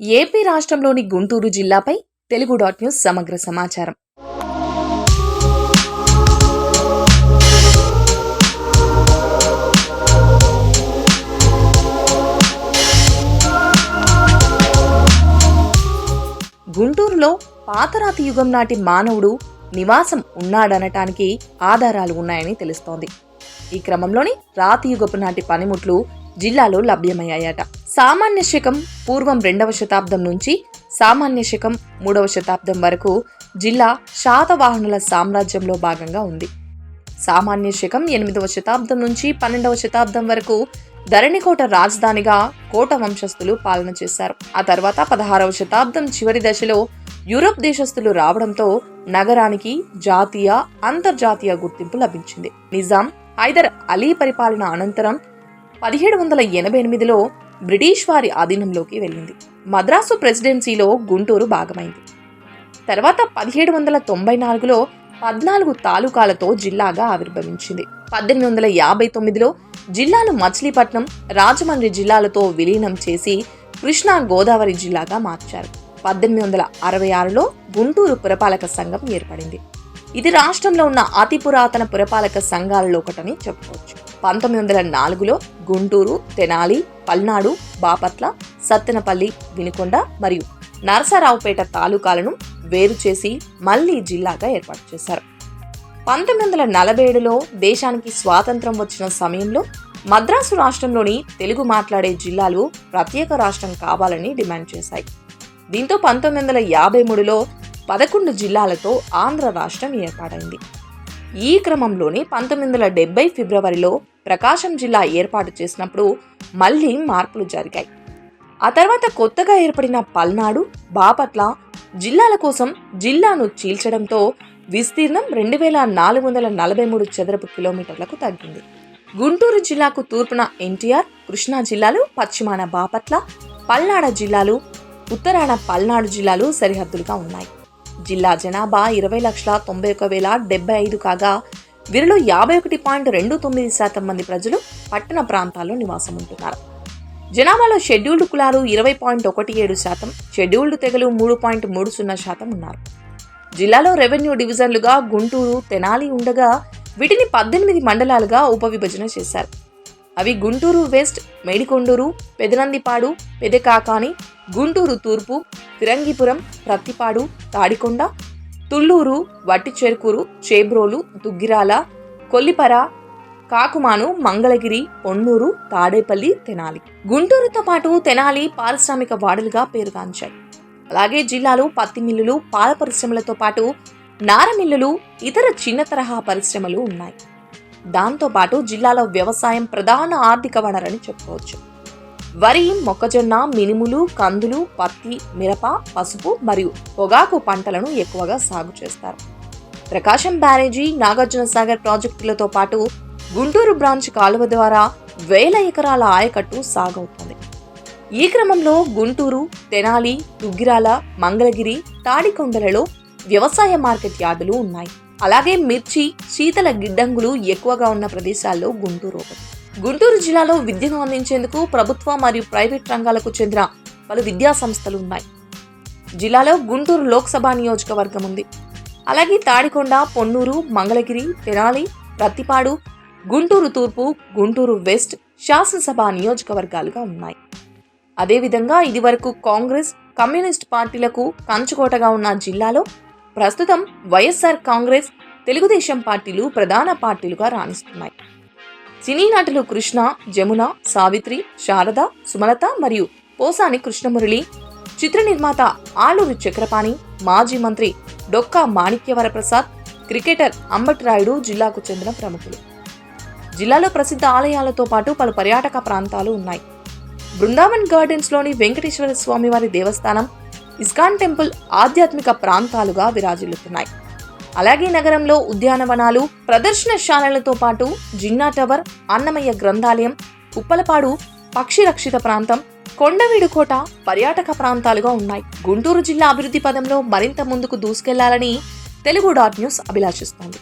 AP రాష్ట్రంలోని గుంటూరు జిల్లాపై Telugu dot news సమగ్ర సమాచారం. గుంటూరులో పాతరాతి యుగం నాటి మానవుడు నివాసం ఉన్నాడనటానికి ఆధారాలు ఉన్నాయని తెలుస్తోంది. ఈ క్రమంలోని రాతి యుగపు నాటి పనిముట్లు జిల్లాలో లభ్యమయ్యాయట. సామాన్య శకం పూర్వం రెండవ శతాబ్దం నుంచి సామాన్య శకం మూడవ శతాబ్దం వరకు జిల్లా శాతవాహనుల సామ్రాజ్యంలో భాగంగా ఉంది. సామాన్య శకం ఎనిమిదవ శతాబ్దం నుంచి పన్నెండవ శతాబ్దం వరకు ధరణికోట రాజధానిగా కోట వంశస్థులు పాలన చేశారు. ఆ తర్వాత పదహారవ శతాబ్దం చివరి దశలో యూరప్ దేశస్థులు రావడంతో నగరానికి జాతీయ అంతర్జాతీయ గుర్తింపు లభించింది. నిజాం హైదర్ అలీ పరిపాలన అనంతరం పదిహేడు వందల ఎనభై ఎనిమిదిలో బ్రిటిష్ వారి ఆధీనంలోకి వెళ్ళింది. మద్రాసు ప్రెసిడెన్సీలో గుంటూరు భాగమైంది. తర్వాత పదిహేడు వందల తొంభై నాలుగులో పద్నాలుగు తాలూకాలతో జిల్లాగా ఆవిర్భవించింది. పద్దెనిమిది వందల యాభై తొమ్మిదిలో జిల్లాను మచిలీపట్నం రాజమండ్రి జిల్లాలతో విలీనం చేసి కృష్ణా గోదావరి జిల్లాగా మార్చారు. పద్దెనిమిది వందల అరవై ఆరులో గుంటూరు పురపాలక సంఘం ఏర్పడింది. ఇది రాష్ట్రంలో ఉన్న అతి పురాతన పురపాలక సంఘాలలో ఒకటని చెప్పుకోవచ్చు. పంతొమ్మిది వందల నాలుగులో గుంటూరు తెనాలి పల్నాడు బాపట్ల సత్తెనపల్లి వినుకొండ మరియు నరసరావుపేట తాలూకాలను వేరు చేసి మళ్ళీ జిల్లాగా ఏర్పాటు చేశారు. పంతొమ్మిది వందల నలభై ఏడులో దేశానికి స్వాతంత్రం వచ్చిన సమయంలో మద్రాసు రాష్ట్రంలోని తెలుగు మాట్లాడే జిల్లాలు ప్రత్యేక రాష్ట్రం కావాలని డిమాండ్ చేశాయి. దీంతో పంతొమ్మిది వందల యాభై మూడులో పదకొండు జిల్లాలతో ఆంధ్ర రాష్ట్రం ఏర్పాటైంది. ఈ క్రమంలోనే పంతొమ్మిది వందల డెబ్బై ఫిబ్రవరిలో ప్రకాశం జిల్లా ఏర్పాటు చేసినప్పుడు మళ్ళీ మార్పులు జరిగాయి. ఆ తర్వాత కొత్తగా ఏర్పడిన పల్నాడు బాపట్ల జిల్లాల కోసం జిల్లాను చీల్చడంతో విస్తీర్ణం రెండు వేల నాలుగు వందల నలభై మూడు చదరపు కిలోమీటర్లకు తగ్గింది. గుంటూరు జిల్లాకు తూర్పున ఎన్టీఆర్ కృష్ణా జిల్లాలు పశ్చిమాన బాపట్ల పల్నాడ జిల్లాలు ఉత్తరాన పల్నాడు జిల్లాలు సరిహద్దులుగా ఉన్నాయి. జిల్లా జనాభా ఇరవై లక్షల తొంభై ఒక వేల డెబ్బై ఐదు కాగా వీరిలో యాభై ఒకటి పాయింట్ రెండు తొమ్మిది శాతం మంది ప్రజలు పట్టణ ప్రాంతాల్లో నివాసం ఉంటున్నారు జనాభాలో షెడ్యూల్డ్ కులాలు ఇరవై పాయింట్ ఒకటి ఏడు శాతం షెడ్యూల్డ్ తెగలు మూడు పాయింట్ మూడు సున్నా శాతం ఉన్నారు. జిల్లాలో రెవెన్యూ డివిజన్లుగా గుంటూరు తెనాలి ఉండగా వీటిని పద్దెనిమిది మండలాలుగా ఉపవిభజన చేశారు. అవి గుంటూరు వెస్ట్ మేడికొండూరు పెదనందిపాడు పెదకాకాని గుంటూరు తూర్పు ఫిరంగిపురం ప్రత్తిపాడు తాడికొండ తుళ్ళూరు వట్టిచెరుకూరు చేబ్రోలు దుగ్గిరాల కొల్లిపర కాకుమాను మంగళగిరి పొన్నూరు తాడేపల్లి తెనాలి. గుంటూరుతో పాటు తెనాలి పారిశ్రామిక వాడలుగా పేరుగాంచాయి అలాగే జిల్లాలో పత్తి మిల్లులు పాల పరిశ్రమలతో పాటు నార మిల్లులు ఇతర చిన్న తరహా పరిశ్రమలు ఉన్నాయి. దాంతోపాటు జిల్లాలో వ్యవసాయం ప్రధాన ఆర్థిక వనరని చెప్పుకోవచ్చు. వరి మొక్కజొన్న మినుములు కందులు పత్తి మిరప పసుపు మరియు పొగాకు పంటలను ఎక్కువగా సాగు చేస్తారు. ప్రకాశం బ్యారేజీ నాగార్జున సాగర్ ప్రాజెక్టులతో పాటు గుంటూరు బ్రాంచ్ కాలువ ద్వారా వేల ఎకరాల ఆయకట్టు సాగవుతుంది. ఈ క్రమంలో గుంటూరు తెనాలి తుగ్గిరాల మంగళగిరి తాడికొండలలో వ్యవసాయ మార్కెట్ యార్డులు ఉన్నాయి. అలాగే మిర్చి శీతల గిడ్డంగులు ఎక్కువగా ఉన్న ప్రదేశాల్లో గుంటూరు ఒకటి. గుంటూరు జిల్లాలో విద్యను అందించేందుకు ప్రభుత్వ మరియు ప్రైవేట్ రంగాలకు చెందిన పలు విద్యా సంస్థలు ఉన్నాయి జిల్లాలో గుంటూరు లోక్సభ నియోజకవర్గం ఉంది. అలాగే తాడికొండ పొన్నూరు మంగళగిరి తెనాలి ప్రత్తిపాడు గుంటూరు తూర్పు గుంటూరు వెస్ట్ శాసనసభ నియోజకవర్గాలుగా ఉన్నాయి. అదేవిధంగా ఇదివరకు కాంగ్రెస్ కమ్యూనిస్ట్ పార్టీలకు కంచుకోటగా ఉన్న జిల్లాలో ప్రస్తుతం వైఎస్ఆర్ కాంగ్రెస్ తెలుగుదేశం పార్టీలు ప్రధాన పార్టీలుగా రాణిస్తున్నాయి. సినీ నటులు కృష్ణ జమున సావిత్రి శారద సుమలత మరియు పోసాని కృష్ణమురళి చిత్ర నిర్మాత ఆలూరు చక్రపాణి మాజీ మంత్రి డొక్కా మాణిక్యవరప్రసాద్ క్రికెటర్ అంబట్రాయుడు జిల్లాకు చెందిన ప్రముఖులు. జిల్లాలో ప్రసిద్ధ ఆలయాలతో పాటు పలు పర్యాటక ప్రాంతాలు ఉన్నాయి. బృందావన్ గార్డెన్స్లోని వెంకటేశ్వర స్వామివారి దేవస్థానం ఇస్కాన్ టెంపుల్ ఆధ్యాత్మిక ప్రాంతాలుగా విరాజిల్లుతున్నాయి. అలాగే నగరంలో ఉద్యానవనాలు ప్రదర్శనశాలలతో పాటు జిన్నా టవర్ అన్నమయ్య గ్రంథాలయం ఉప్పలపాడు పక్షి రక్షిత ప్రాంతం కొండవీడుకోట పర్యాటక ప్రాంతాలుగా ఉన్నాయి. గుంటూరు జిల్లా అభివృద్ధి పదంలో మరింత ముందుకు దూసుకెళ్ళాలని తెలుగు డాట్ న్యూస్ అభిలాషిస్తోంది.